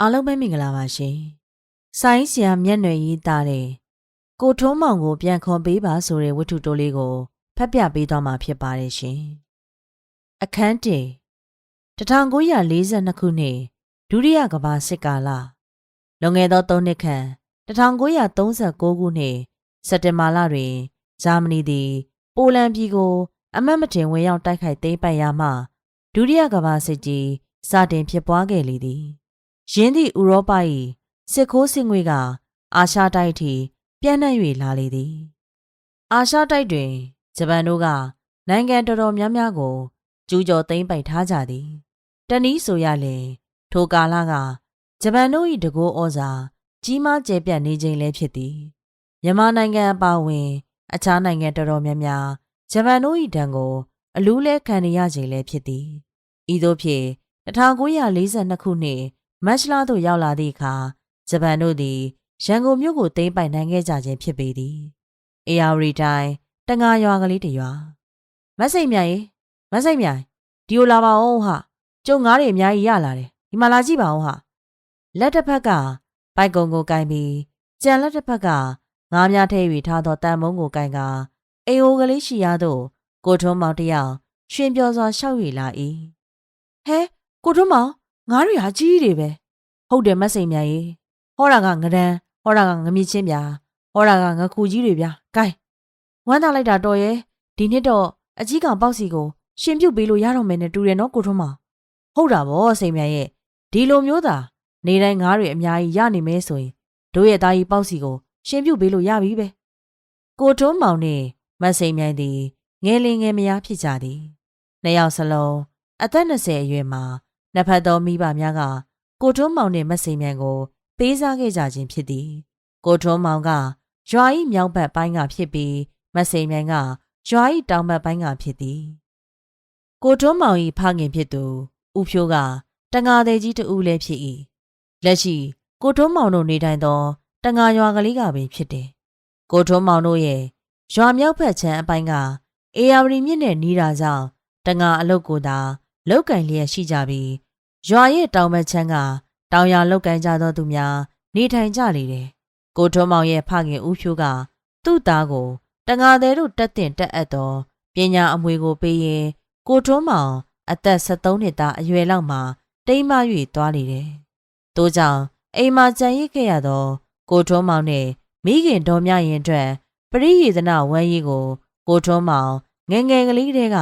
အားလုံးပဲမင်္ဂလာပါရှင်။ဆိုင်းဆရာမျက်နှာရေးသားတဲ့ကိုထုံးမောင်ကိုပြန်ခေါ်ပေးပါဆိုတဲ့ဝတ္ထုတိုးလေးကိုဖတ်ပြပေးသွားမှာဖြစ်ပါတယ်ရှင်။အခန်းတေ1942ခုနှစ်ဒုတိယကမ္ဘာစစ်ကာလလွန်ခဲ့သော၃နှစ်ခန့်1939ခုနှစ်စက်တင်ဘာလတွင်ဂျာမနီသည် ပိုလန်ပြည်ကို အမတ်မတင်ဝင်ရောက်တိုက်ခိုက်သိမ်းပိုက်ရာမှဒုတိယကမ္ဘာစစ်ကြီးစတင်ဖြစ်ပွားခဲ့လေသည်။ ယင်းသည့်ဥရောပ၏စစ်ခိုးစစ်ငွေက အာရှတိုက်ထိပြန့်နှံ့၍လာလေသည်။အာရှတိုက်တွင်ဂျပန်တို့ကနိုင်ငံတော်တော်များများကိုကျူးကျော်သိမ်းပိုက်ထားကြသည်။တနည်းဆိုရလျင်ထိုကာလကဂျပန်တို့၏တကောဩဇာကြီးမားကျယ်ပြန့်နေခြင်းလည်းဖြစ်သည်။မြန်မာနိုင်ငံအပါအဝင် အခြားနိုင်ငံတော်တော်များများဂျပန်တို့၏ဒဏ်ကိုအလူးလဲခံရခြင်းလည်းဖြစ်သည်။ဤသို့ဖြင့်1942ခုနှစ် မတ်လသို့ရောက်လာသည့်အခါဂျပန်တို့သည်ရန်ကုန်မြို့ကိုသိမ်းပိုက်နိုင်ခဲ့ကြခြင်းဖြစ်ပေသည်။အေယာရီတိုင်းတငါရွာကလေးတစ်ရွာမတ်စိတ်မြိုင်မတ်စိတ်မြိုင်ဒီကိုလာပါဦးဟာကျုံငားတွေအများကြီးရလာတယ်ဒီမှာလာကြည့်ပါဦးဟာလက်တစ်ဖက်ကပိုက်ကုံကိုကင်ပြီးကြံလက်တစ်ဖက်ကငားများထဲ၍ထားသောတန်မုံကိုကင်ကအိမ်အိုကလေးရှိရသောကိုထုံးမောင်တယောက်ရှင်ပြောစွာရှောက်၍လာ၏ဟဲကိုထုံးမောင် ငါးတွေဟာကြီးတွေပဲဟုတ်တယ်မတ်စိန်မြတ်ရေဟောတာကငဒန်းဟောတာကငမြချင်းပြာဟောတာကငခုကြီးတွေဗျာဂိုင်းဝမ်းသာလိုက်တာတော်ရဲ့ဒီနှစ်တော့အကြီးကောင်ပေါ့စီကိုရှင်ပြုတ်ပေးလို့ရတော့မယ်နဲ့တူတယ်နော်ကိုထုံးမောင်ဟုတ်တာဗောစိန်မြတ်ရဲ့ဒီလိုမျိုးသာနေတိုင်းငါးတွေအများကြီးရနိုင်မဲဆိုရင်တို့ရဲ့သားကြီးပေါ့စီကိုရှင်ပြုတ်ပေးလို့ရပြီပဲကိုထုံးမောင်နဲ့မတ်စိန်မြိုင်သည်ငယ်လင်ငယ်မယားဖြစ်ကြသည်နှစ်ယောက်စလုံးအသက်20အရွယ်မှာ နှစ်ဖက်သောမိဘများကကိုထွန်းမောင်နှင့်မစိန်မြန်ကိုပေးစားခဲ့ကြခြင်းဖြစ်သည် ကိုထွန်းမောင်ကရွာ၏မြောက်ဘက်ပိုင်းကဖြစ်ပြီးမစိန်မြန်ကရွာ၏တောင်ဘက်ပိုင်းကဖြစ်သည်ကိုထွန်းမောင်၏ဖခင်ဖြစ်သူဦးဖြိုးကတငါသေးကြီးတူလည်းဖြစ်၏လက်ရှိကိုထွန်းမောင်တို့နေထိုင်သောတငါရွာကလေးကပင်ဖြစ်တယ်ကိုထွန်းမောင်တို့ရဲ့ရွာမြောက်ဘက်ခြမ်းအပိုင်းကအေယာဝတီမြစ်နဲ့နီးတာကြောင့်တငါအလုတ်ကိုသာ လောက်ကင်လျက်ရှိကြပြီးရွာရဲ့တောင်ဘက်ချမ်းကတောင်ရလောက်ကင်ကြသောသူများ နေထိုင်ကြလေတယ်။ကိုထွန်းမောင်ရဲ့ဖခင်ဦးဖြိုးကသူ့သားကိုတငါသည်တို့တက်တင်တက်အပ်သောပညာအမွေကိုပေးရင်ကိုထွန်းမောင်အသက်73နှစ်သားအရွယ်လောက်မှာတိမ်မ၍သွားလေတယ်။ထို့ကြောင့်အိမ်မှာကြံရစ်ခဲ့ရသော ကိုထွန်းမောင်နဲ့မိခင်တော်မြရင်အတွက်ပရိယေသနဝမ်းရေးကို ကိုထွန်းမောင်ငငယ်ကလေးတည်းက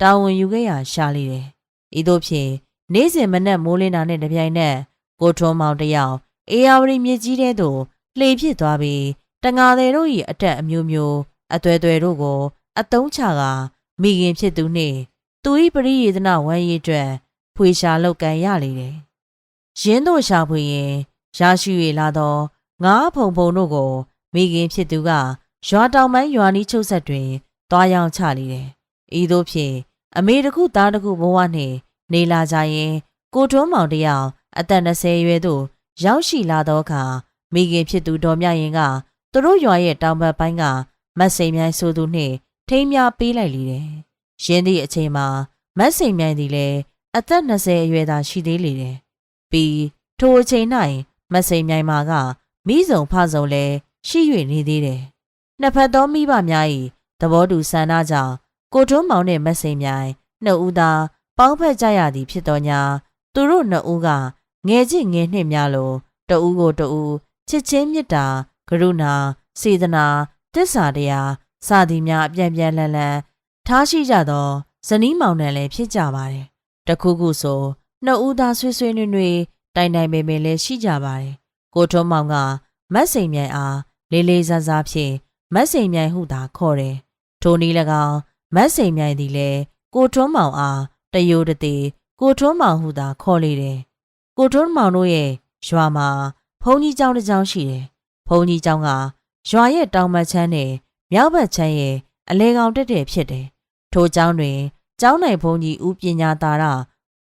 တာဝန်ယူခဲ့ရရှာလေတယ်။ ဤသို့ဖြင့်နေ့စဉ်မနက်မိုးလင်းတာနဲ့တပြိုင်နက်ကိုထွန်းမောင်တယောက်အေယာဝတီမြစ်ကြီးထဲသို့လှေဖြစ်သွားပြီးတငါသည်တို့၏အတက်အမျိုးမျိုးအသွဲသွဲတို့ကို အတုံးချကမိခင်ဖြစ်သူနှင့်သူ၏ပရိယေသနဝမ်းရေးအတွက်ဖွေရှာလောက်ကန်ရလေတယ်။ရင်းတို့ရှာဖွေရင်ရရှိရလာသောငါးဖုံဖုံတို့ကို မိခင်ဖြစ်သူကရွာတောင်ပိုင်းရွာနီးချုပ်ဆက်တွင်တွားရောင်းချလေတယ်။ဤသို့ဖြင့် အမေတခုသားတခုဘဝနှင့်နေလာကြရင် ကိုထွန်းမောင်တယောက်အသက်20ရွယ်သို့ရောက်ရှိလာသောအခါမိခင်ဖြစ်သူတော်မြရင်ကသူတို့ရွာရဲ့တောင်ဘက်ပိုင်းကမတ်စိန်မြိုင်ဆိုသူနှင့်ထိမ်းများပေးလိုက်လေတယ်။ရင်းသည့်အချိန်မှာမတ်စိန်မြိုင်သည်လည်းအသက်20အရွယ်သာရှိသေးလေတယ်။ပြီးထိုအချိန်၌မတ်စိန်မြိုင်မှာကမိဆောင်ဖဆောင်လည်းရှိ၍နေသေးတယ်။နှစ်ဖက်သောမိဘများ၏သဘောတူဆန္ဒကြောင့် ကိုတွန်းမောင်နှင့်မတ်စိန်မြိုင်နှစ်ဦးသာပေါင်းဖက်ကြရသည်ဖြစ်တော်ညာသူတို့နှစ်ဦးကငယ်ချင်းငယ်နှစ်များလို့တဦးကိုတဦးချစ်ချင်းမေတ္တာကရုဏာစေတနာတစ္ဆာတရားစသည်များအပြန်ပြန်လှန်လှန်ထားရှိကြသောဇနီးမောင်နှံလည်းဖြစ်ကြပါတယ်တခုခုဆိုနှစ်ဦးသားဆွေးဆွေးနွေးနွေးတိုင်တိုင်ပင်ပင်လည်းရှိကြပါတယ်ကိုထွန်းမောင်ကမတ်စိန်မြိုင်အားလေးလေးစားစားဖြင့်မတ်စိန်မြိုင်ဟုသာခေါ်တယ်ထိုနည်း၎င်း မတ်စိန်မြိုင်သည်လည်းကိုထွန်းမောင်အားတယိုတသေးကိုထွန်းမောင်ဟုသာခေါ်လေတယ်။ကိုထွန်းမောင်တို့ရဲ့ရွာမှာဘုံကြီးကျောင်းတစ်ကျောင်းရှိတယ်။ဘုံကြီးကျောင်းကရွာရဲ့တောင်ဘက်ချမ်းနဲ့မြောက်ဘက်ချမ်းရဲ့အလဲကောင်တက်တဲ့ဖြစ်တယ်။ထိုကျောင်းတွင်ကျောင်းနိုင်ဘုံကြီးဦးပညာသာရ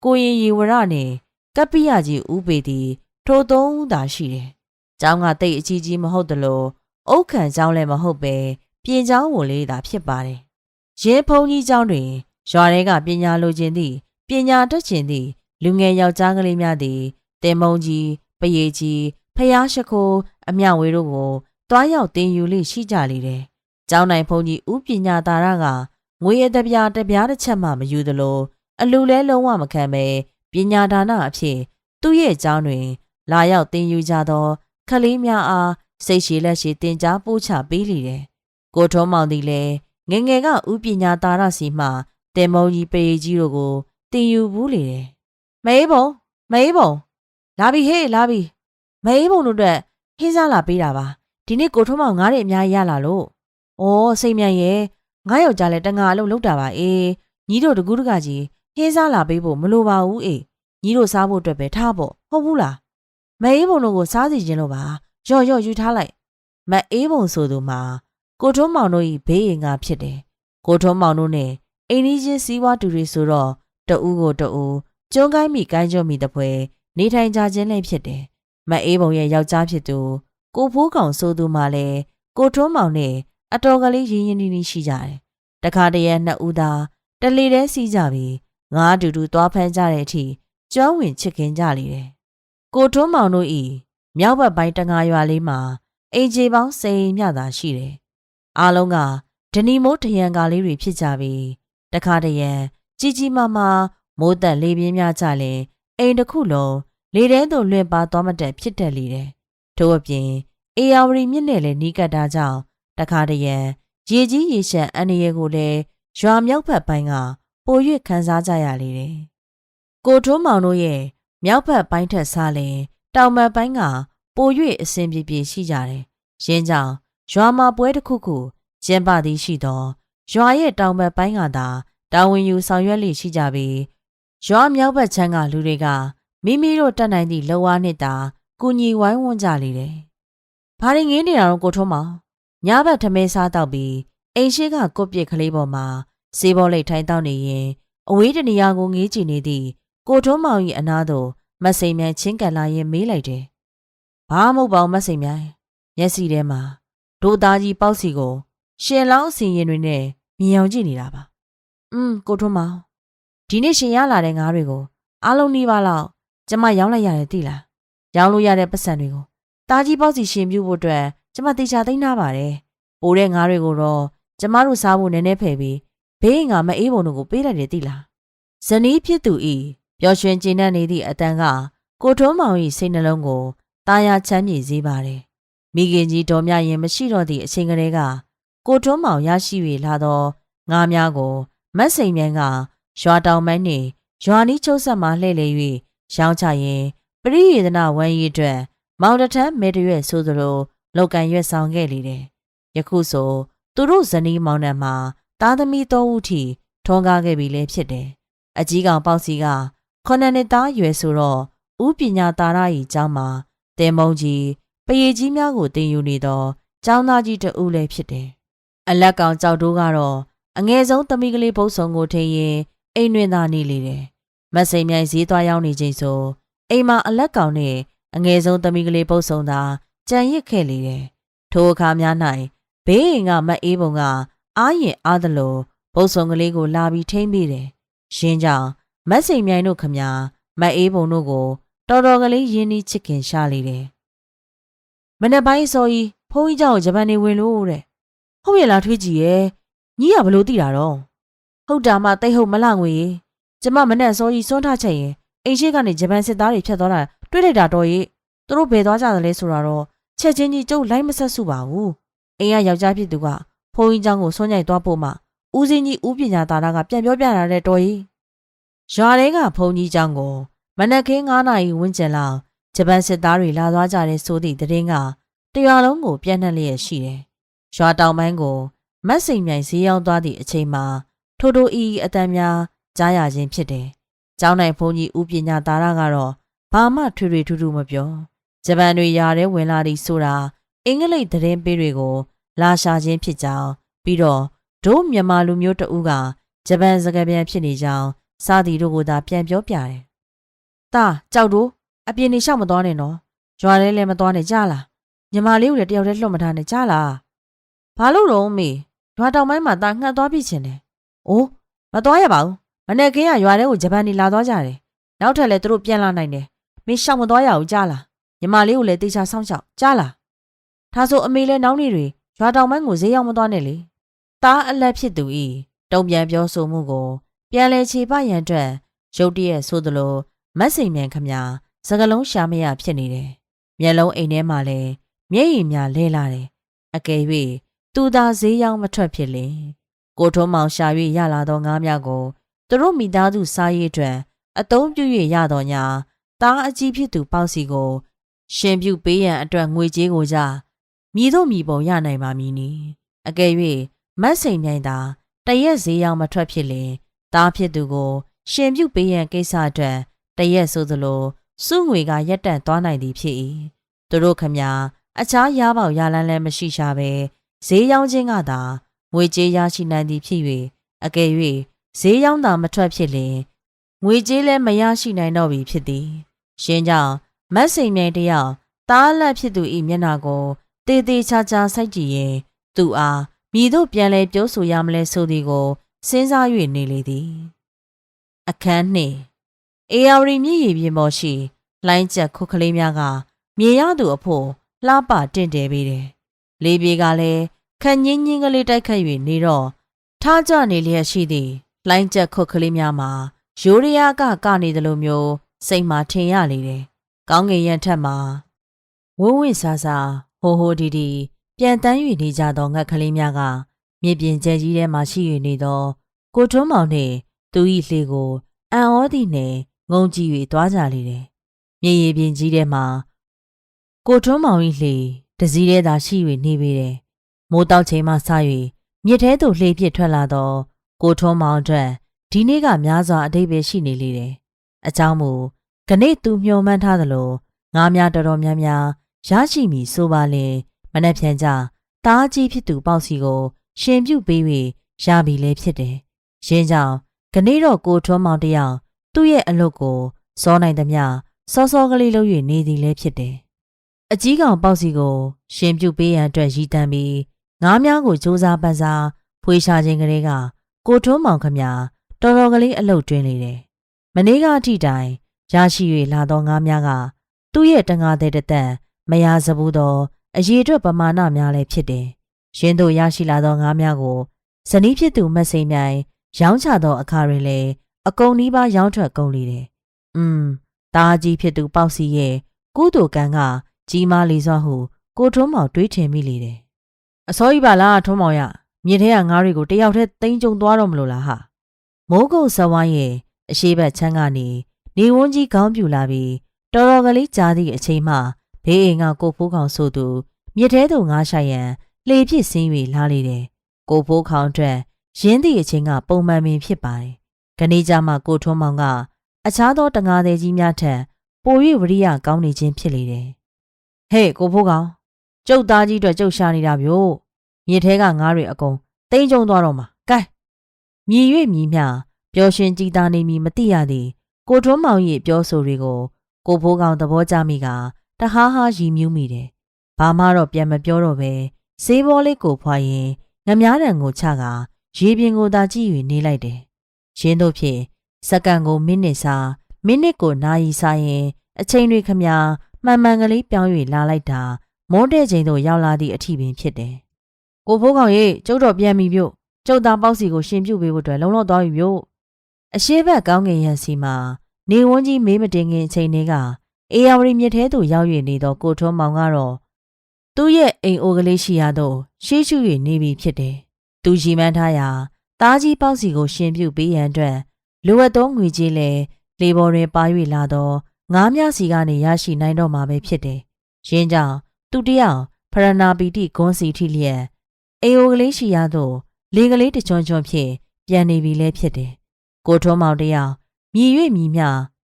ကိုရင်ရီဝရနှင့်ကပ္ပိယကြီးဦးပေသည်ထိုသုံးဦးသာရှိတယ်။ကျောင်းကတိတ်အကြီးကြီးမဟုတ်သလိုအုတ်ခံကျောင်းလည်းမဟုတ်ပဲပြင်ကျောင်းကိုလေးသာဖြစ်ပါတယ်။ ရဲဘုံကြီးကျောင်းတွင်ရွာထဲကပညာလိုချင်သည့်ပညာတတ်ချင်သည့်လူငယ်ယောက်ျားကလေးများသည်တင်မုံကြီးပယေကြီးဖျားရှိခိုးအမြောက်ဝေးတို့ကိုတွားရောက်တင်ယူလိရှိကြလေတယ်။ကျောင်းနိုင်ဘုန်းကြီးဦးပညာသာရကငွေရတပြားတပြားတစ်ချက်မှမယူသလိုအလူလဲလုံးဝမခံပဲပညာဒါနအဖြစ်သူ့ရဲ့ကျောင်းတွင် လာရောက်တင်ယူကြသောခလေးများအားစိတ်ရှိလက်ရှိတင် जा ပို့ချပေးလေတယ်။ကိုထုံးမောင်သည်လည်း ငယ်ငယ်ကဥပညာသာရစီမှတင်မုံကြီးပေကြီးတို့ကိုတင်ယူဘူးလေတယ်။မေးဘုံမေးဘုံလာပြီဟေးလာပြီမေးဘုံတို့အတွက်ဟင်းစားလာပေးတာပါဒီနေ့ကိုထုံးမောင်ငားတွေအများကြီးရလာလို့။အော်စိတ်မြန်ရဲ့ငါယောက်ျားလည်းတငါအလုပ်လုပ်တာပါအေးညီတို့တကူးတကကြီးဟင်းစားလာပေးဖို့မလိုပါဘူးအေးညီတို့စားဖို့အတွက်ပဲထားဖို့ဟုတ်ဘူးလား။မေးဘုံတို့ကိုစားစီခြင်းလို့ပါရော့ရော့ယူထားလိုက်မအေးဘုံဆိုသူမှာ ကိုထုံးမောင်တို့၏ဘေးရင်ကဖြစ်တယ်ကိုထုံးမောင်တို့နဲ့အိမ်ကြီးချင်းစီးပွားတူတွေဆိုတော့တဦးကိုတဦးကျုံးကိုင်းမိကိုင်းကျွမိတဲ့ပွဲနေထိုင်ကြခြင်းလည်းဖြစ်တယ်မအေးဘုံရဲ့ယောက်ျားဖြစ်သူကိုဖိုးကောင်ဆိုသူမှလည်းကိုထုံးမောင်နဲ့အတော်ကလေးရင်းရင်းနှီးနှီးရှိကြတယ်တခါတည်းနှစ်ဦးသာတလေတည်းစီးကြပြီးငါးတူတူသွားဖမ်းကြတဲ့အထိကျွမ်းဝင်ချစ်ခင်ကြလေတယ်ကိုထုံးမောင်တို့ဤမြောက်ဘက်ပိုင်းတငါရွာလေးမှာအိမ်ကြီးပေါင်းစိန်မြသာရှိတယ်။ အားလုံးကဒနီမိုးထရန်ကာလေးတွေဖြစ်ကြပြီးတခါတရံကြီးကြီးမားမားမိုးတက်လေပြင်းများကြလဲအိမ်တစ်ခုလုံးလေထဲသို့လွင့်ပါသွားမတက်ဖြစ်တတ်လေတယ်။ထို့အပြင်အေယာဝတီမြစ်နဲ့လည်းနီးကပ်တာကြောင့်တခါတရံရေကြီးရေရှမ်းအန္တရာယ်ကိုလည်းရွာမြောက်ဘက်ပိုင်းကပို၍ခန်းစားကြရလေတယ်။ကိုထွန်းမောင်တို့ရဲ့မြောက်ဘက်ပိုင်းထက်စားလဲတောင်ဘက်ပိုင်းကပို၍အစဉ်ပြေပြေရှိကြတယ်။ရင်းကြောင့် ရွာမှာပွဲတစ်ခုခုကျင်းပသည်ရှိသောရွာရဲ့တောင်ဘက်ပိုင်းကသာတာဝန်ယူဆောင်ရွက်လိရှိကြပြီးရွာမြောက်ဘက်ခြမ်းကလူတွေကမိမိတို့တတ်နိုင်သည့်လောအားနဲ့သာကူညီဝိုင်းဝန်းကြလေတယ်။ဘာရင်ငင်းနေတာတော့ကိုထုံးမောင်ညဘက်ထမင်းစားတော့ပြီးအိမ်ရှိကကုတ်ပြစ်ကလေးပေါ်မှာစေးဘောလိတ်ထိုင်းတောက်နေရင်အဝေးတနေရာကိုငေးကြည့်နေသည့်ကိုထုံးမောင်၏အနားသို့မစိမ်မြန်ချင်းကန်လာရင်မေးလိုက်တယ်။ဘာမှမဟုတ်ပါဘူးမစိမ်မြန်မျက်စိထဲမှာ ဒိုသားကြီးပေါက်စီကိုရှင်လောင်းအစီရင်တွေနဲ့မြင်အောင်ကြည့်နေတာပါ။อืมကိုထွန်းမောင်ဒီနေ့ရှင်ရလာတဲ့ငါးတွေကိုအားလုံးနှီးပါလောက်ကျမရောင်းလိုက်ရတယ်သိလား။ရောင်းလို့ရတဲ့ပတ်စံတွေကိုတာကြီးပေါက်စီရှင်ပြဖို့အတွက်ကျမတေချာသိမ်းထားပါတယ်။ပိုတဲ့ငါးတွေကိုတော့ကျမတို့စားဖို့နည်းနည်းဖယ်ပြီးဘေးငါမအေးပုံတို့ကိုပေးလိုက်တယ်သိလား။ဇနီးဖြစ်သူဤပျော်ရွှင်ကျဉ်းနေသည့်အတန်ကကိုထွန်းမောင်၏စိတ်နှလုံးကိုတာယာချမ်းမြေစေပါတယ်။ မိခင်ကြီးတော်မြရင်မရှိတော့သည့်အချိန်ကလေးကကိုထွန်းမောင်ရရှိ၍လာသောငါးများကိုမတ်စိန်မြန်ကရွာတောင်ပိုင်းနှင့်ရွာနီးချုပ်ဆက်မှလှည့်လည်၍ရောင်းချရင်ပရိယေဒနာဝမ်းရည်အတွက်မောင်တထမ်းမေတရွက်ဆိုသလိုလောက်ကန်ရွက်ဆောင်ခဲ့လေတယ်။ယခုဆိုသူတို့ဇနီးမောင်နှံမှာသားသမီးသုံးဦးထိထွန်းကားခဲ့ပြီလည်းဖြစ်တယ်။အကြီးကောင်ပေါ့စီကခုနှစ်နှစ်သားရွယ်ဆိုတော့ဥပညာတာရ၏ကျောင်းမှာတင်မုံကြီး ပရေကြီးများကိုတင်ယူနေသောကျောင်းသားကြီးတဦးလည်းဖြစ်တယ်။အလက်ကောင်ကြောက်တိုးကတော့အငယ်ဆုံးသမီးကလေးဘုတ်ဆောင်ကိုထိရင်အိမ်တွင်သာနေလေတယ်။မစိမ်မြိုင်ဈေးသွားရောက်နေချိန်ဆိုအိမ်မှာအလက်ကောင်နဲ့အငယ်ဆုံးသမီးကလေးဘုတ်ဆောင်သာကြံရစ်ခဲ့လေတယ်။ထိုအခါများ၌ဘေးရင်ကမအေးပုံကအားရင်အားသလိုဘုတ်ဆောင်ကလေးကိုလာပြီးထိမ့်မိတယ်။ရှင်းကြောင်မတ်စိန်မြိုင်တို့ခမညာမတ်အေးပုံတို့ကိုတော်တော်ကလေးရင်းနှီးချစ်ခင်ရှာလေတယ်။ မနေ့ပိုင်းစော်ကြီးဖုန်းကြီးကြောင့်ဂျပန်နေဝင်လို့တဲ့ဟုတ်ရဲ့လားထွေးကြည်ရဲ့ညီကဘလို့သိတာတော့ဟုတ်တာမှတိတ်ဟုတ်မလှငွေရေကျမမနဲ့စောကြီးစွန့်ထချက်ရင်အိမ်ရှိကနေဂျပန်စစ်သားတွေဖြတ်သွားတာတွေ့လိုက်တာတော့ရေသူတို့ဘယ်သွားကြသလဲဆိုတာတော့ချက်ချင်းကြီးကျုပ်လိုက်မဆက်စုပါဘူးအိမ်ကယောက်ျားဖြစ်သူကဖုန်းကြီးကြောင့်ကိုစွန့်ညိုက်သွားဖို့မှဦးစင်းကြီးဦးပညာသာရကပြန်ပြောပြလာတဲ့တော်ကြီးရွာထဲကဖုန်းကြီးကြောင့်ကိုမနက်ခင်း9နာရီဝန်းကျင်လောက် ဂျပန်စစ်သားတွေလာသွားကြတဲ့ဆိုသည့်သတင်းကတရွာလုံးကိုပြန့်နှံ့လျက်ရှိတယ်။ရွာတောင်ပိုင်းကိုမတ်စိန်မြိုင်ဈေးရောက်သွားသည့်အချိန်မှာထိုတိုအီအတန်များကြားရခြင်းဖြစ်တယ်။ကျောင်းနိုင်ဘုန်းကြီးဦးပညာသားရကတော့ဘာမှထွေထွေထူးထူးမပြော။ဂျပန်တွေယာထဲဝင်လာသည်ဆိုတာအင်္ဂလိပ်သတင်းပေးတွေကို လာရှာခြင်းဖြစ်ကြောင်းပြီးတော့ဒို့မြန်မာလူမျိုးတဦးကဂျပန်စကားပြန်ဖြစ်နေကြောင်းစာသည်တို့ကသာပြန်ပြောပြတယ်။တာကြောက်တို့ အပြင်နေလျှောက်မသွားနဲ့နော်။ရွာထဲလည်းမသွားနဲ့ကြားလား။ညီမလေးကိုလည်းတယောက်တည်းလွတ်မထားနဲ့ကြားလား။ဘာလို့တော့မေရွာတောင်ပိုင်းမှာတာငှက်သွားပြချင်တယ်။အိုးမသွားရပါဘူး။မနေ့ကင်းကရွာထဲကိုဂျပန်နေလာသွားကြတယ်။နောက်ထပ်လည်းသူတို့ပြန်လာနိုင်တယ်။မင်းရှောက်မသွားရဘူးကြားလားညီမလေးကိုလည်းတေချာစောင့်ရှောက်ကြားလားဒါဆိုအမေလည်းနောက်နေ့တွေရွာတောင်ပိုင်းကိုဈေးရောက်မသွားနဲ့လေသားအလက်ဖြစ်သူဤတုံပြန်ပြောဆိုမှုကို ပြန်လဲခြေပရန်အတွက်ရုတ်တရက်ဆိုသလိုမတ်စိန်မြန်ခမ စကလုံးရှာမရဖြစ်နေတယ်မျက်လုံးအိမ်ထဲမှာလည်းမျက်ရည်များလဲလာတယ်အကယ်၍သူသာဈေးရောက်မထွက်ဖြစ်လေကိုထုံးမောင်ရှာ၍ရလာသောငါးများကိုသူတို့မိသားစုစားရေးအတွက်အသုံးပြု၍ရတော်ညာသားအကြီးဖြစ်သူပေါ့စီကို ရှင်ပြုပေးရန်အတွက်ငွေကြေးကိုကြမြည်တို့မြည်ပုံရနိုင်ပါမည်နီအကယ်၍မတ်စိန်မြိုင်သာတရက်ဈေးရောက်မထွက်ဖြစ်လင်သားဖြစ်သူကို ရှင်ပြုပေးရန်ကိစ္စအတွက်တရက်ဆိုသလို စုငွေကရက်တန့်သွားနိုင်သည်ဖြစ်၏သူတို့ခမညာအခြားရားပေါက်ရလန်းလည်းမရှိရှာပဲဈေးရောင်းခြင်းကသာငွေကြေးရရှိနိုင်သည်ဖြစ်၍အကယ်၍ဈေးရောင်းတာမထွက်ဖြစ်လင်ငွေကြေးလည်းမရရှိနိုင်တော့ပြီဖြစ်သည်ရှင်းကြောင့်မတ်စိန်မြိုင်တယောက်တားလက်ဖြစ်သူ၏မျက်နှာကိုတေးသေးချာချာစိုက်ကြည့်ရင်သူအားမိတို့ပြန်လဲပြောဆိုရမလဲဆိုသည်ကိုစဉ်းစား၍နေလေသည်အခန်းနှင့် အေယာဝတီမြည်ရည်ပြင်ပေါ်ရှိလိုင်းကျက်ခုတ်ကလေးများကမြေရသူအဖို့လှပတင့်တယ်ပေးတယ်။လေပြေကလည်းခက်ညင်းညင်းကလေးတိုက်ခတ်၍နေတော့ထားကြနေလျက်ရှိသည့်လိုင်းကျက်ခုတ်ကလေးများမှာရိုးရရကကနေသလိုမျိုးစိတ်မှာထင်ရလေတယ်။ကောင်းကင်ရံထက်မှာဝဝင့်ဆာဆာဟိုဟိုဒီဒီပြန်တန်း၍နေကြသောငှက်ကလေးများကမြေပြင်ကျဲကြီးထဲမှရှိ၍နေသောကိုထွန်းမောင်နှင့်သူ၏လှေကိုအံ့ဩသည့်နှင့် ငုံကြည့်၍သွားကြလေတယ်။မြေရည်ပြင်ကြီးထဲမှာကိုထွန်းမောင်၏လှေတစည်းထဲသာရှိ၍နေပေတယ်။မိုးတောက်ချိန်မှစ၍မြစ်ထဲသို့လှေပြစ်ထွက်လာသောကိုထွန်းမောင်အတွက်ဒီနေ့ကများစွာအတိတ်ပဲရှိနေလေတယ်။အကြောင်းမူခနေ့သူမျှော်မှန်းထားသလိုငားများတော်တော်များများရရှိမည်ဆိုပါလင်မနှက်ဖြန်ကြတားကြီးဖြစ်သူပေါ့စီကို ရှင်ပြုတ်ပေး၍ရပြီလေဖြစ်တယ်။ရင်းကြောင့်ခနေ့တော့ကိုထွန်းမောင်တယောက် သူ့ရဲ့အလုပ်ကိုစောနိုင်သမျှစောစောကလေးလုပ်၍နေသည်လည်းဖြစ်တယ်။အကြီးကောင်ပေါ့စီကို ရှင်ပြုတ်ပေးရန်အတွက်ရည်တမ်းပြီးငားများကိုစူးစမ်းပန်းစားဖွေးရှာခြင်းကလေးကကိုထွန်းမောင်ခမတော်တော်ကလေးအလုပ်တွင်းလေတယ်။မနေ့ကအထိတိုင်ရရှိ၍လာသောငားများကသူ့ရဲ့တငါတဲ့တသက်မရစဘူးသောအရေးအတွက်ပမာဏများလည်းဖြစ်တယ်။ရင်းတို့ရရှိလာသောငားများကိုဇနီးဖြစ်သူမတ်စိန်မြိုင်ရောင်းချသောအခါတွင်လည်း အကုန်နီးပါးရောင်းထွက်ကုန်လေတယ်။อืมတားကြီးဖြစ်သူပေါ့စီရဲ့ကုသိုလ်ကံကကြီးမားလေစွာဟုကိုထွန်းမောင်တွေးထင်မိလေတယ်။အစောကြီးပါလားထွန်းမောင်ရမြေထဲကငါးတွေကိုတယောက်တည်းသိမ်းကြုံသွားတော့မလို့လားဟာ။မိုးကုတ်ဇဝိုင်းရဲ့အရှိဘက်ချမ်းကနေနေဝန်းကြီးခေါင်းပြူလာပြီးတော်တော်ကလေးကြားသည့်အချိန်မှဘေးအိမ်ကကိုဖိုးကောင်ဆိုသူမြစ်ထဲသို့ငါးဆိုင်ရန်လှေဖြစ်ဆင်း၍လာလေတယ်။ကိုဖိုးခေါင်အတွက်ရင်းသည့်အချိန်ကပုံမှန်ပင်ဖြစ်ပါတယ်။ ခဏကြာမှကိုထွန်းမောင်ကအခြားသောတငါးသေးကြီးများထက်ပို၍ဝရိယကောင်းနေခြင်းဖြစ်လေတယ်။ဟဲ့ကိုဖိုးကောင်ကျုပ်သားကြီးအတွက်ကျုပ်ရှာနေတာဗျို့။မြစ်ထဲကငါးတွေအကုန်တိမ့်ကြုံသွားတော့မှာ။ကဲမြည်၍မြည်မြပျော်ရွှင်ကြည်သာနေမည်မသိရသည်ကိုထွန်းမောင်၏ပြောဆိုတွေကိုကိုဖိုးကောင်သဘောကျမိကတဟားဟားရီမြူးမိတယ်။ဘာမှတော့ပြန်မပြောတော့ပဲဈေးဘောလေးကိုဖွာရင်ငမားတံကိုချကရေပြင်ကိုသာကြည့်၍နေလိုက်တယ်။ ရင်းတို့ဖြင့်စက္ကန့်ကိုမိနစ်စာမိနစ်ကိုနာရီစာရင်အချိန်တွေခမမှန်မှန်ကလေးပြောင်း၍လာလိုက်တာမိုးတဲ့ချိန်သို့ရောက်လာသည့်အထီပင်ဖြစ်တယ်။ကိုဖိုးကောင်ရေးကျုပ်တော့ပြန်ပြီပြုတ်ကျုပ်သားပေါ့စီကိုရှင်ပြုတ်ပေးဖို့အတွက်လုံလောက်သွားပြီပြုတ်အရှိဘက်ကောင်းကင်ရန်စီမှာနေဝန်းကြီးမေးမတင်ခင်အချိန်တွေကအေယာဝတီမြစ်ထဲသို့ရောက်၍နေသောကိုထွန်းမောင်ကတော့သူ့ရဲ့အိမ်အိုကလေးရှိရာသို့ရှေးရှု၍နေပြီဖြစ်တယ်။သူရီမှန်းထားရာ တားကြီးပေါက်စီကိုရှင်ပြုတ်ပေးရန်အတွက်လိုအပ်သောငွေကြေးလည်းလေပေါ်တွင်ပါ၍လာသောငားများစီကနေရရှိနိုင်တော့မှာပဲဖြစ်တယ်။ရင်းကြောင့်သူတယောက်ဖရဏာပီတိဂွန်းစီထိလျက်အိမ်အိုကလေးရှိရာသို့လေကလေးတချွန်ချွန်ဖြင့်ပြန်နေပြီလည်းဖြစ်တယ်။ကိုထွန်းမောင်တယောက်မြည်၍မြည်မြ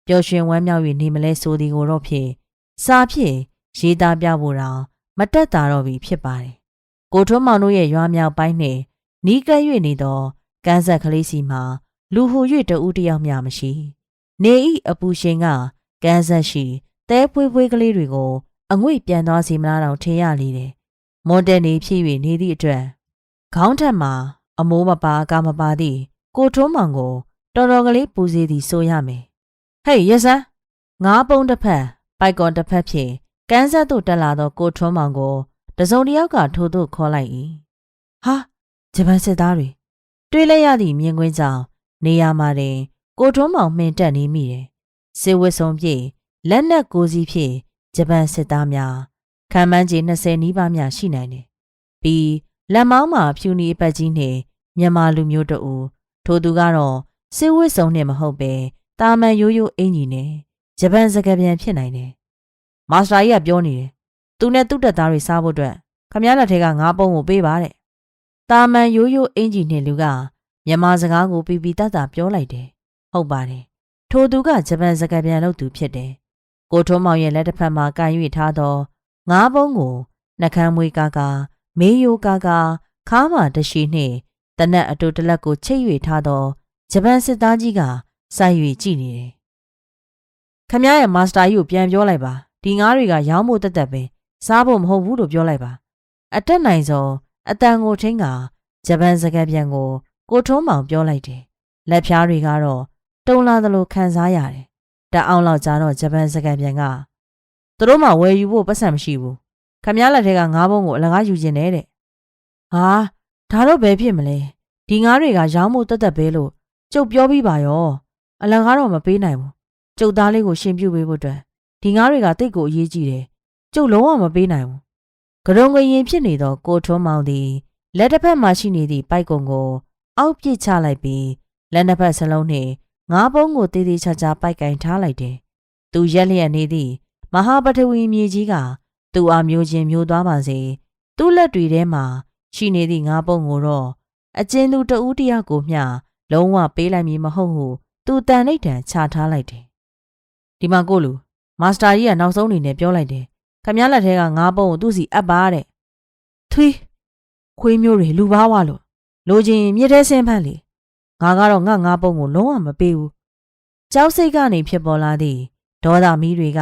ပျော်ရွှင်ဝမ်းမြောက်၍နေမလဲဆိုသည်ကိုတော့ဖြင့်စာဖြင့်ရေးသားပြဖို့တောင်မတက်တာတော့ပြီဖြစ်ပါတယ်။ကိုထွန်းမောင်တို့ရဲ့ရွာမြောက်ပိုင်းနှင့်နီးကပ်၍နေသော ကန်းဆက်ကလေးစီမှာလူဟူ၍တဦးတယောက်မျှမရှိ။နေဤအပူရှင်ကကန်းဆက်ရှိတဲဖွေးဖွေးကလေးတွေကိုအငွေ့ပြန်သွားစီမလားတော့ထင်ရလေတယ်။မွန်တက်နေဖြစ်၍နေသည့်အတွက်ခေါင်းထက်မှာအမိုးမပါကားမပါသည့်ကိုထွန်းမောင်ကိုတော်တော်ကလေးပူစီသည်ဆိုရမယ်ဟေးရစမ်းငါးပုံးတစ်ဖက်ပိုက်ကွန်တစ်ဖက်ဖြင့်ကကန်းဆက်သို့တက်လာသောကိုထွန်းမောင်ကိုတစုံတစ်ယောက်ကထိုးသို့ခေါ်လိုက်၏ဟာဂျပန်စစ်သားတွေ တွေးလိုက်ရသည့်မြင်ကွင်းကြောင့်နေရာမှာတွင်ကိုထွန်းမောင်မှင်တက်နေမိတယ်စစ်ဝစ်စုံပြည့်လက်နက်ကိုစီးဖြင့်ဂျပန်စစ်သားများခံမှန်းခြေ20နီးပါးများရှိနိုင်တယ်ပြီးလက်မောင်းမှာဖြူနီအပတ်ကြီးနှင့်မြန်မာလူမျိုးတအူထိုသူကတော့စစ်ဝစ်စုံနှင့်မဟုတ်ပဲတာမန်ရိုးရိုးအင်ကြီးနဲ့ဂျပန်စကားပြန်ဖြစ်နိုင်တယ်မာစတာကြီးကပြောနေတယ်သူနဲ့သူ့တက်သားတွေစားဖို့အတွက်ခမရလက်ထဲကငါးပုံးကိုပေးပါတဲ့ တာမန်ရိုးရိုးအင်ကြီးနှင့်လူကမြန်မာစကားကိုပီပီတတ်တာပြောလိုက်တယ်ဟုတ်ပါတယ်ထိုသူကဂျပန်စကားပြန်လုပ်သူဖြစ်တယ်ကိုထုံးမောင်ရဲ့လက်တစ်ဖက်မှာကန်၍ထားသောငါးပုံးကိုနှကမ်းမွေးကားကားမေးယိုကားကားခါးမှာတရှိနှင့်တနက်အတူတလက်ကိုချိတ်၍ထားသောဂျပန်စစ်သားကြီးကစိုက်၍ကြည့်နေတယ်။ခမရဲ့မာစတာကြီးကိုပြန်ပြောလိုက်ပါဒီငါးတွေကရောင်းဖို့တက်တက်ပဲစားဖို့မဟုတ်ဘူးလို့ပြောလိုက်ပါအတက်နိုင်ဆုံး အတန်ကိုထင်းကဂျပန်စကားပြန်ကို ကိုထုံးမောင်ပြောလိုက်တယ်။လက်ဖြားတွေကတော့တုံလာသလိုခံစားရတယ်။တအောင်လောက်ကြာတော့ဂျပန်စကားပြန်ကသူတို့မှဝယ်ယူဖို့ပတ်စံမရှိဘူး။ခမလက်ထက်ကငါးဘုံကိုအလကားယူခြင်းနဲ့တဲ့။ဟာဒါတော့ဘယ်ဖြစ်မလဲဒီငါးတွေကရောင်းဖို့တက်တက်ပဲလို့ကျုပ်ပြောပြီးပါရောအလကားတော့မပေးနိုင်ဘူးကျုပ်သားလေးကိုရှင်ပြုတ်ပေးဖို့အတွက်ဒီငါးတွေကတိတ်ကိုအရေးကြီးတယ်ကျုပ်လုံးဝမပေးနိုင်ဘူး ကရုံကရင်ဖြစ်နေသောကိုထွန်းမောင်သည်လက်တစ်ဖက်မှရှိနေသည့်ပိုက်ကုံကို အောက်ပစ်ချလိုက်ပြီးလက်နှစ်ဖက်စလုံးနှင့်ငါးပုံးကိုတည်တည်ချာချာပိုက်ကင်ထားလိုက်တယ်သူရက်လျက်နေသည့်မဟာပထဝီမြေကြီးကသူ့အားမျိုးချင်းမျိုးသွားပါစေသူ့လက်တွေထဲမှာရှိနေသည့်ငါးပုံးကိုတော့အကျဉ်သူတဦးတယောက်ကိုမျှလုံးဝပေးလိုက်မည်မဟုတ်ဟုသူတန်လိုက်တန်ချထားလိုက်တယ်ဒီမှာကိုလူမာစတာကြီးကနောက်ဆုံးအနေနဲ့ပြောလိုက်တယ် ခမည်းလက်ထဲကငါးပုံးကိုသူ့စီအပ်ပါတဲ့ထွေးခွေးမျိုးတွေလူဘာဝလို့လိုချင်မြစ်ထဲဆင်းဖန်းလေငါကတော့ငါငါးပုံးကိုလုံးဝမပေးဘူးကြောက်စိတ်ကနေဖြစ်ပေါ်လာသည့်ဒေါသမီးတွေက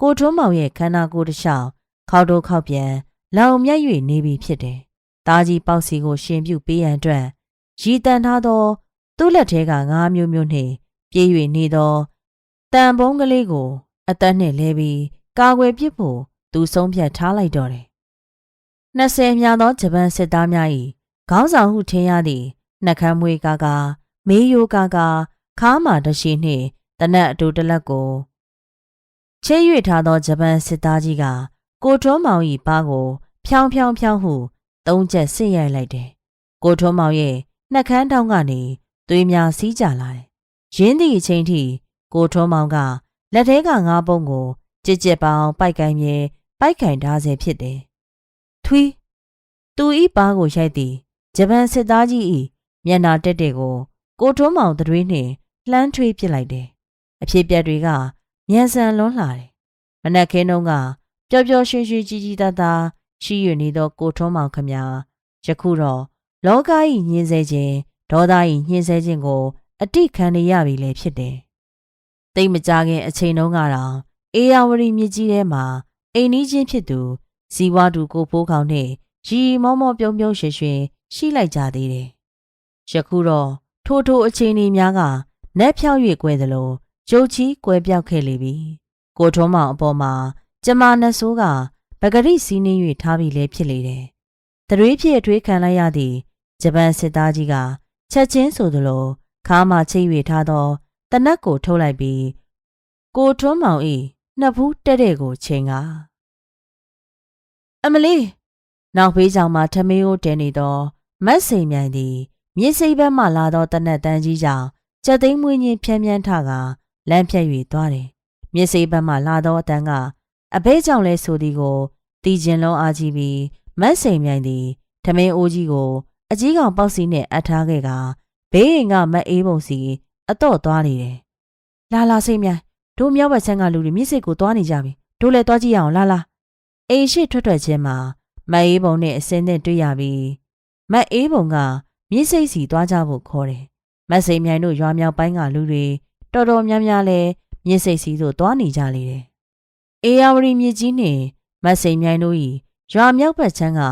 ကိုထွန်းမောင်ရဲ့ခန္ဓာကိုယ်တစ်လျှောက်ခောက်တော့ခောက်ပြန်လောင်မြတ်၍နေပြီဖြစ်တယ်။သားကြီးပေါက်စီကိုရှင်ပြုတ်ပေးရန်အတွက်ရည်တန်ထားသော သူ့လက်ထဲကငါးမျိုးမျိုးနှင့်ပြေး၍နေသောတန်ပုံးကလေးကို အသက်နှင့်လဲပြီးကာကွယ်ပစ်ဖို့ သူဆုံးဖြတ်ထားလိုက်တော့တယ်။20မြာသောဂျပန်စစ်သားများ၏ခေါင်းဆောင်ဟုထင်ရသည့်နှကမ်းမွေးကားကားမေးယိုကားကားခါးမာတရှိနှင့်တနက်အတူတလက်ကိုချဲ၍ထားသောဂျပန်စစ်သားကြီးကကိုထွန်းမောင်၏ပါးကို ဖြောင်းဖြောင်းဖြောင်းဟုသုံးချက်ဆစ်ရိုက်လိုက်တယ်။ကိုထွန်းမောင်ရဲ့နှက်ခမ်းတောင်းကနေသွေးများစီးကြလာတယ်။ရင်းသည့်အချိန်ထိကိုထွန်းမောင်ကလက်ထဲကငါးပုံးကိုကြစ်ကြစ်ပေါင်းပိုက်ကင်မြဲ ပိုက်ကင်ထားစေဖြစ်တယ်။ထွီးသူဤပါးကိုရိုက်သည်ဂျပန်စစ်သားကြီးဤမျက်နာတက်တဲ့ကို ကိုထွန်းမောင်တွေးနှင့်လှမ်းထွေးပစ်လိုက်တယ်။အဖြစ်ပြက်တွေကမြန်ဆန်လွန်းလာတယ်။မနက်ခင်းတုန်းကပျော်ပျော်ရွှင်ရွှင်ကြီးကြီးသားသားရှိရနေသောကိုထွန်းမောင်ခမညာယခုတော့လောက၏ညှင်းဆဲခြင်းဒေါသ၏ညှင်းဆဲခြင်းကို အတိခံနေရပြီလေဖြစ်တယ်။တိတ်မကြခင်အချိန်တုန်းကတော့အေယာဝတီမြစ်ကြီးထဲမှာ အိမ်နီးချင်းဖြစ်သူဇီဝတူကိုဖိုးခေါင်နဲ့ရီမောမောပြုံးပြုံးရွှင်ရွှင်ရှိလိုက်ကြသေးတယ်။ယခုတော့ထိုထိုအချိန်ကြီးများကနက်ဖြောက်၍ကွဲသလိုကြုတ်ချီကွဲပြောက်ခဲ့လေပြီ။ကိုထုံးမောင်အပေါ်မှာကျမနဲ့ဆိုးကပဂရိစီးနှင်း၍ထားပြီးလဲဖြစ်လေတယ်။တရွေးဖြစ်အထွေးခံလိုက်ရသည့်ဂျပန်စစ်သားကြီးကချက်ချင်းဆိုသလိုခါမှချိတ်၍ထားသောတနက်ကိုထုတ်လိုက်ပြီးကိုထွန်းမောင်၏ နှစ်ဖူးတဲ့တဲ့ကိုချိန်ကအမလေးနောက်ဖေးချောင်မှာထမင်းကိုတင်နေသောမတ်စိန်မြိုင်သည်မြေစိတ်ဘက်မှလာသောတနက်တန်းကြီးကြောင့်ကြက်သိမ်းမွေးခြင်းဖြန်းဖြန်းထကလမ်းဖြတ်၍သွားတယ်။မြေစိတ်ဘက်မှလာသောအတန်းကအဘဲကြောင့်လဲဆိုသည်ကိုတီကျင်လုံးအားကြီးပြီးမတ်စိန်မြိုင်သည်ထမင်းအိုးကြီးကို အကြီးကောင်ပေါက်စီနှင့်အပ်ထားခဲ့ကဘေးရင်ကမတ်အေးပုံစီအတော့သွားနေတယ်။လာလာစိတ်မြိုင် တို့မြောက်ဘက်ဆန်းကလူတွေမြစ်စိတ်ကိုသွားနေကြပြီတို့လည်းသွားကြည့်ရအောင်လာလာအိမ်ရှိထွက်ထွက်ချင်းမှာမတ်အေးပုံနဲ့အစင်းနဲ့တွေ့ရပြီမတ်အေးပုံကမြစ်စိတ်စီသွားကြဖို့ခေါ်တယ်မတ်စိန်မြိုင်တို့ရွာမြောက်ပိုင်းကလူတွေတော်တော်များများလဲမြစ်စိတ်စီသို့သွားနေကြလေတယ်အေယာဝတီမြစ်ကြီးနှင့်မတ်စိန်မြိုင်တို့၏ရွာမြောက်ဘက်ချမ်းက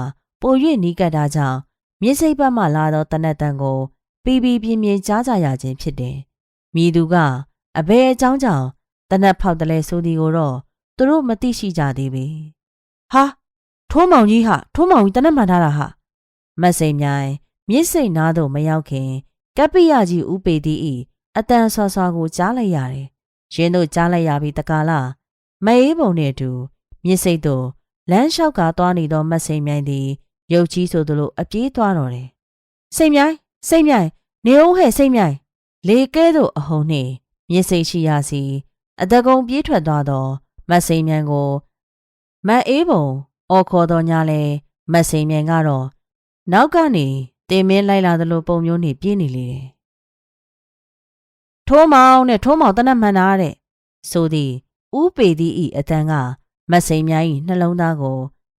ပို၍နီးကပ်တာကြောင့်မြစ်စိတ်ဘက်မှလာသောတနက်တန်ကိုပီပီပြင်းပြင်းကြားကြရခြင်းဖြစ်တယ်။မိသူကအဘယ်အကြောင်းကြောင့် တနက်ဖောက်တလဲဆိုသည်ကိုတော့သူတို့မသိရှိကြသေးပေဟာထိုးမောင်ကြီးဟာထိုးမောင်ကြီးတနက်မှန်ထားတာဟာမတ်စိန်မြိုင်မြစ်စိန်နားသို့မရောက်ခင်ကပ္ပိယကြီးဥပေတိဤအတန်ဆွာဆွာကိုကြားလိုက်ရတယ်ရင်းတို့ကြားလိုက်ရပြီတကားလားမအေးပုံနဲ့အတူမြစ်စိတ်သို့လမ်းလျှောက်ကသွားနေသောမတ်စိန်မြိုင်သည်ရုပ်ကြီးဆိုသလိုအပြေးသွားတော်တယ်စိန်မြိုင်စိန်မြိုင်နေအောင်ဟဲ့စိန်မြိုင်လေကဲသို့အဟုန်နှင့်မြစ်စိတ်ရှိရစီ အတကုံပြေးထွက်သွားသောမတ်စိန်မြိုင်ကိုမတ်အေးပုံအော်ခေါ်တော်ညာလဲမတ်စိန်မြိုင်ကတော့နောက်ကနေတင်မင်းလိုက်လာသလိုပုံမျိုးနဲ့ပြေးနေလေတယ်ထိုးမောင်နဲ့ထိုးမောင်တနတ်မှန်တာတဲ့ဆိုသည်ဥပေသည်ဤအတန်ကမတ်စိန်မြိုင်ဤနှလုံးသားကို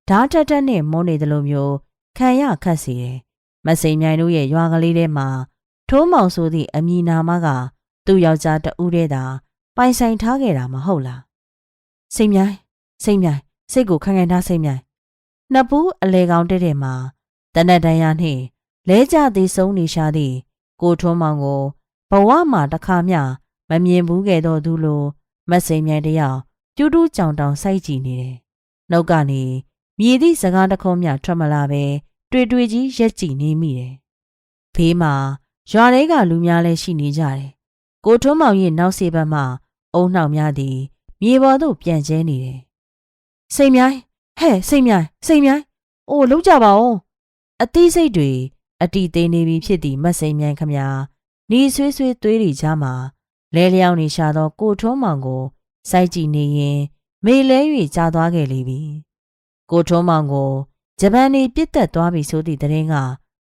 ဓာတ်တက်တက်နဲ့မုန်းနေသလိုမျိုးခံရခတ်စီတယ်မတ်စိန်မြိုင်တို့ရဲ့ရွာကလေးထဲမှာထိုးမောင်ဆိုသည့်အမည်နာမကသူ့ယောက်ျားတဦးတည်းသာ ပိုင်ဆိုင်ထားခဲ့တာမဟုတ်လားစိန်မြိုင်စိန်မြိုင်စိတ်ကိုခံခံထားစိန်မြိုင်နှစ်ပူးအလေကောင်တဲ့တဲ့မှာတနက်တန်ရနှင့်လဲကြသည်ဆုံးနေရှာသည့်ကိုထွန်းမောင်ကိုဘဝမှာတစ်ခါမျှမမြင်ဘူးခဲ့တော့သူလိုမတ်စိန်မြိုင်တယောက်ကျူးတူးကြောင်တောင်စိုက်ကြည့်နေတယ်နှုတ်ကနေမြည်သည့်စကားတစ်ခုမျှထွက်မလာပဲတွေ့တွေ့ကြီးရက်ကြည့်နေမိတယ်ဘေးမှာရွာတွေကလူများလည်းရှိနေကြတယ်ကိုထွန်းမောင်ရဲ့နောက်စေဘက်မှာ အုံနှောက်များသည် မြေပေါ်သို့ပြန်ကျဲနေတယ်။စိတ်မြိုင်းဟဲ့စိတ်မြိုင်းစိတ်မြိုင်းအိုးလုံးကြပါဦးအသီးစိတ်တွေအတီသေးနေပြီဖြစ်သည့်မတ်စိန်မြိုင်းခမညာနီဆွေးဆွေးသွေးတွေကြားမှာလဲလျောင်းနေရှာသောကိုထွန်းမောင်ကိုစိုက်ကြည့်နေရင်မေလဲ၍ကြာသွားခဲ့လေပြီ။ကိုထွန်းမောင်ကိုဂျပန်နေပြစ်တက်သွားပြီဆိုသည့်သတင်းက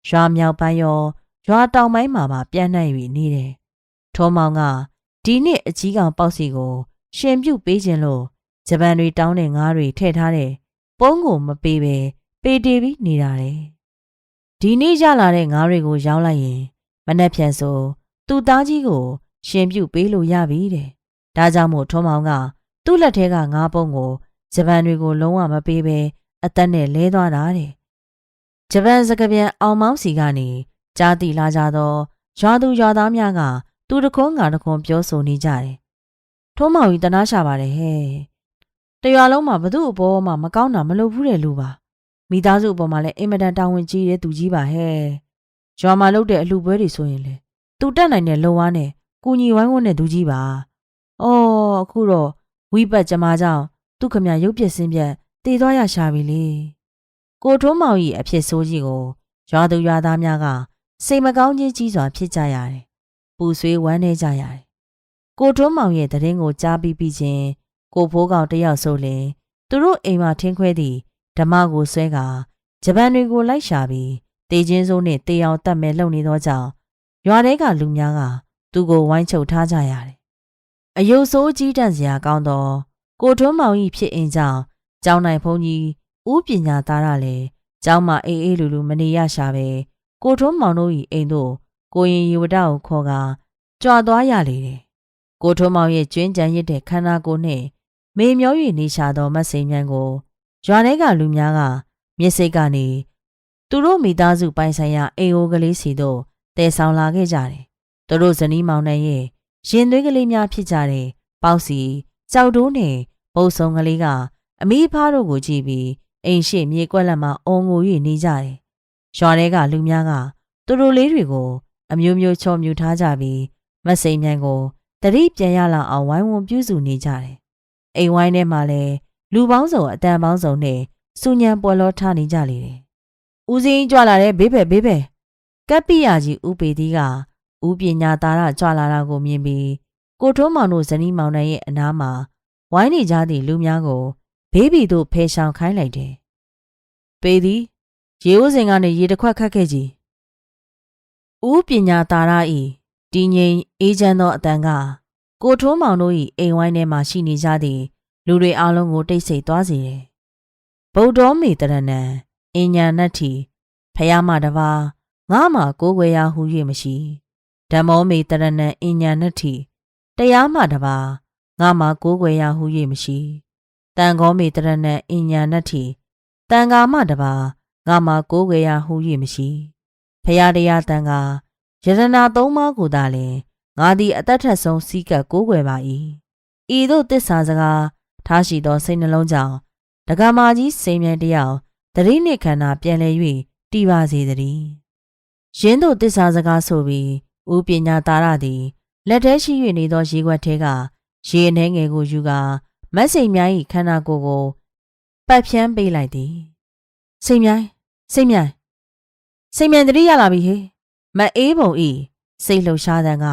ရွာမြောက်ပိုင်းရောရွာတောင်ပိုင်းမှာပါပြန့်နှံ့၍နေတယ်။ထုံးမောင်က ဒီနှစ်အကြီးကောင်ပေါက်စီကို ရှင်ပြုတ်ပေးခြင်းလို့ဂျပန်တွေတောင်းတဲ့ငါးတွေထည့်ထားတဲ့ပုံးကိုမပေးပဲပေတီပြီးနေတာတယ်။ဒီနေ့ရလာတဲ့ငါးတွေကိုရောင်းလိုက်ရင်မနှက်ဖြန်ဆိုသူ့သားကြီးကို ရှင်ပြုတ်ပေးလို့ရပြီတဲ့။ဒါကြောင့်မို့ထုံးမောင်ကသူ့လက်ထဲကငါးပုံးကိုဂျပန်တွေကိုလုံးဝမပေးပဲအသက်နဲ့လဲသွားတာတဲ့။ဂျပန်စကပြန်အောင်မောင်းစီကနေကြားတိလာကြသောရွာသူရွာသားများက သူတခွန်းငါတခွန်းပြောဆိုနေကြတယ်။ထုံးမောင်ကြီးတနာရှာပါတယ်ဟဲ့။တရွာလုံးမှာဘသူ့အပေါ်မှာမကောင်းတာမလုပ်ဘူးတဲ့လူပါ။မိသားစုအပေါ်မှာလည်းအင်မတန်တာဝန်ကြီးတဲ့သူကြီးပါဟဲ့။ရွာမှာလုပ်တဲ့အလှပွဲတွေဆိုရင်လေသူတက်နိုင်တဲ့လုံဝါးနဲ့ကူညီဝိုင်းဝန်းတဲ့သူကြီးပါ။အော်အခုတော့ဝိပတ်ကျမကြောင့်သူခမရုပ်ပြက်စင်းပြက်တည်သွားရရှာပြီလေ။ကိုထွန်းမောင်ကြီးအဖြစ်ဆိုးကြီးကိုရွာသူရွာသားများကစိတ်မကောင်းခြင်းကြီးစွာဖြစ်ကြရတယ်။ ပူဆွေးဝမ်းနေကြရတယ်။ကိုထွန်းမောင်ရဲ့တရင်ကိုကြားပြီးပြီးချင်းကိုဖိုးကောင်တယောက်ဆိုရင်သူတို့အိမ်မှာထင်းခွဲသည့်ဓမ္မကိုဆွဲကဂျပန်တွေကိုလိုက်ရှာပြီးတေချင်းစိုးနဲ့တေအောင်တတ်မဲ့လုပ်နေသောကြောင့်ရွာထဲကလူများကသူ့ကိုဝိုင်းချုပ်ထားကြရတယ်။အယုတ်ဆိုးကြီးတန့်စရာကောင်းသောကိုထွန်းမောင်၏ဖြစ်အင်ကြောင့်ကျောင်းနိုင်ဖုန်ကြီးဥပညာသားရလည်းကျောင်းမှာအေးအေးလူလူမနေရရှာပဲကိုထွန်းမောင်တို့၏အိမ်သို့ ကိုရင်ရီဝဒကိုခေါ်ကာကြွာသွားရလေတယ်။ကိုထွန်းမောင်ရဲ့ကျွင်းကြံရစ်တဲ့ခန္ဓာကိုယ်နှင့်မေမျော၍နေရှာသောမတ်စိန်မြန်းကိုရွာထဲကလူများကမျက်စိကနေသူတို့မိသားစုပိုင်ဆိုင်ရာအိမ်အိုကလေးစီတို့တည်ဆောင်လာခဲ့ကြတယ်။သူတို့ဇနီးမောင်နှံရဲ့ရင်သွေးကလေးများဖြစ်ကြတဲ့ပေါက်စီကြောက်တိုးနဲ့ပုတ်ဆုံကလေးကအမိဖားတို့ကိုကြည့်ပြီးအိမ်ရှိမြေကွက်လက်မှာအုံငို၍နေကြတယ်။ရွာထဲကလူများကသူတို့လေးတွေကို အမျိုးမျိုးချော်မြူထားကြပြီးမစိန်မြန်ကိုတတိပြန်ရလာအောင်ဝိုင်းဝန်းပြုစုနေကြတယ်။အိမ်ဝိုင်းထဲမှာလည်းလူပေါင်းစုံအတန်ပေါင်းစုံနဲ့စူညံပွဲလောထားနေကြလေတယ်။ဦးစင်းကြွလာတဲ့ဘေးဘက်ဘေးဘက်ကပ်ပိယာကြီးဦးပေသီးကဦးပညာသားရကြွလာတာကိုမြင်ပြီးကိုထွန်းမောင်တို့ဇနီးမောင်နှံရဲ့အနားမှာဝိုင်းနေကြသည့်လူများကိုဘေးဘီတို့ဖယ်ရှောင်ခိုင်းလိုက်တယ်။ပေသည်ရေဦးစင်ကနေရေတစ်ခွက်ခတ်ခဲ့ကြည်။ ဦးပညာတာရဤတည်ငြိမ်အေးချမ်းသောအတန်ကကိုထွန်းမောင်တို့၏အိမ်ဝိုင်းထဲမှရှိနေကြသည့်လူတွေအလုံးကိုတိတ်ဆိတ်သွားစေတယ်။ဗုဒ္ဓောမေတရဏံအင်ညာနတ္ထိဖယားမတပါငါမှကိုးကွယ်ရာဟု၍မရှိဓမ္မောမေတရဏံအင်ညာနတ္ထိတရားမှတပါငါမှကိုးကွယ်ရာဟု၍မရှိတန်ခောမေတရဏံအင်ညာနတ္ထိတန်ဃာမတပါငါမှကိုးကွယ်ရာဟု၍မရှိ ဖရာတရားတန်ဃာယရနာသုံးပါးကိုသာလျှင်ငါသည်အသက်ထက်ဆုံးစီးကပ်ကိုးကွယ်ပါ၏ဤသို့တစ္ဆာစကားထားရှိသောစိတ်နှလုံးကြောင့်ဒကမာကြီးစိန်မြိုင်တယောက်သတိနှင့်ခန္ဓာပြန်လဲ၍တည်ပါစေတည်းရင်းတို့တစ္ဆာစကားဆိုပြီးဦးပညာတာရသည်လက်ထဲရှိ၍နေသောရေခွက်ထဲကရေအနှဲငယ်ကိုယူကာမတ်စိန်မြိုင်၏ခန္ဓာကိုယ်ကိုပတ်ဖြန်းပေးလိုက်သည်စိန်မြိုင်စိန်မြိုင် စိန်မြိုင်တတိရလာပြီဟေမအေးပုံဤစိတ်လှုပ်ရှားတဲ့က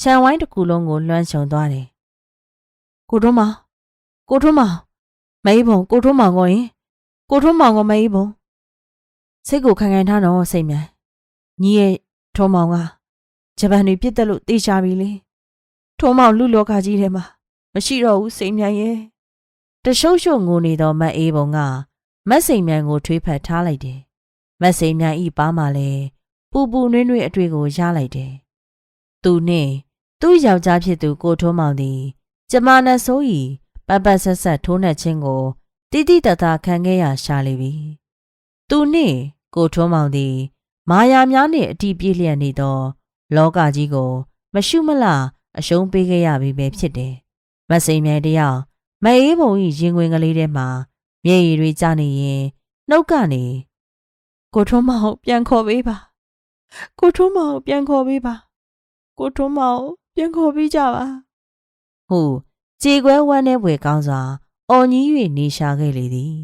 ခြံဝိုင်းတစ်ခုလုံးကိုလွှမ်းခြုံသွားတယ်ကိုထွန်းမောင်ကိုထွန်းမောင်မအေးပုံကိုထွန်းမောင်ကိုရင်ကိုထွန်းမောင်ကိုမအေးပုံစိတ်ကိုခံခံထားတော့စိတ်မြိုင်ညီရဲ့ထုံးမောင်ကဂျပန်တွေပြစ်တက်လို့တေချာပြီလေထုံးမောင်လူလောကကြီးထဲမှာမရှိတော့ဘူးစိတ်မြိုင်ရဲ့တရှုပ်ရှုပ်ငိုနေတော့မအေးပုံကမတ်စိန်မြိုင်ကိုထွေးဖက်ထားလိုက်တယ် မတ်စိန်မြိုင်ဤပါမှလည်းပူပူနွေးနွေးအတွေ့ကိုရလိုက်တယ်သူနှင့်သူ့ယောက်ျားဖြစ်သူကိုထုံးမောင်သည်ကျမနဲ့ဆိုဤပတ်ပတ်ဆက်ဆက်ထိုးနှက်ခြင်းကိုတိတိတတ်တာခံခဲ့ရရှာလိမ့်ပြီသူနှင့်ကိုထုံးမောင်သည် မာယာများနှင့်အတီးပြည့်လျက်နေသော လောကကြီးကို မရှုမလအရှုံးပေးခဲ့ရပြီပဲဖြစ်တယ်မစိန်မြိုင်တယောက်မအေးဘုံဤရင်ခွင်ကလေးထဲမှာမျက်ရည်တွေကျနေရင်နှုတ်ကနေ ကိုထုံးမောင်ပြန်ခေါ်ပေးပါကိုထုံးမောင်ပြန်ခေါ်ပေးပါကိုထုံးမောင်ပြန်ခေါ်ပေးကြပါဟုကြေခွဲဝမ်းနဲ့ဘွယ်ကောင်းစွာအော်ကြီး၍နေရှာခဲ့လေသည်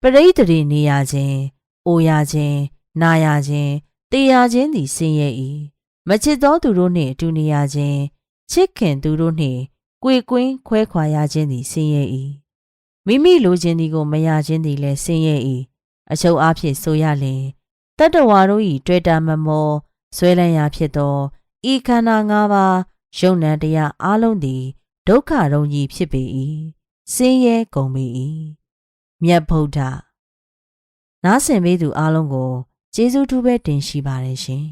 ပရိသတ်တွေနေရခြင်းအိုရခြင်းနာရခြင်းတေရခြင်းသည်ဆင်းရဲ၏မချစ်သောသူတို့နှင့်အတူနေရခြင်းချစ်ခင်သူတို့နှင့်ကြွေကွင်းခွဲခွာရခြင်းသည်ဆင်းရဲ၏မိမိလိုချင်သည်ကိုမရခြင်းသည်လည်းဆင်းရဲ၏ အချုပ်အားဖြင့်ဆိုရလျင်တတ္တဝါတို့၏တွေ့တာမမောဆွဲလန်းရာဖြစ်သောဤခန္ဓာ၅ပါးယုံ nant တရားအလုံးသည်ဒုက္ခရုံကြီးဖြစ်ပေ၏ဆင်းရဲကုန်ပေ၏မြတ်ဗုဒ္ဓနားဆင်ပေးသူအလုံးကိုကျေးဇူးထူးပဲတင်ရှိပါတယ်ရှင်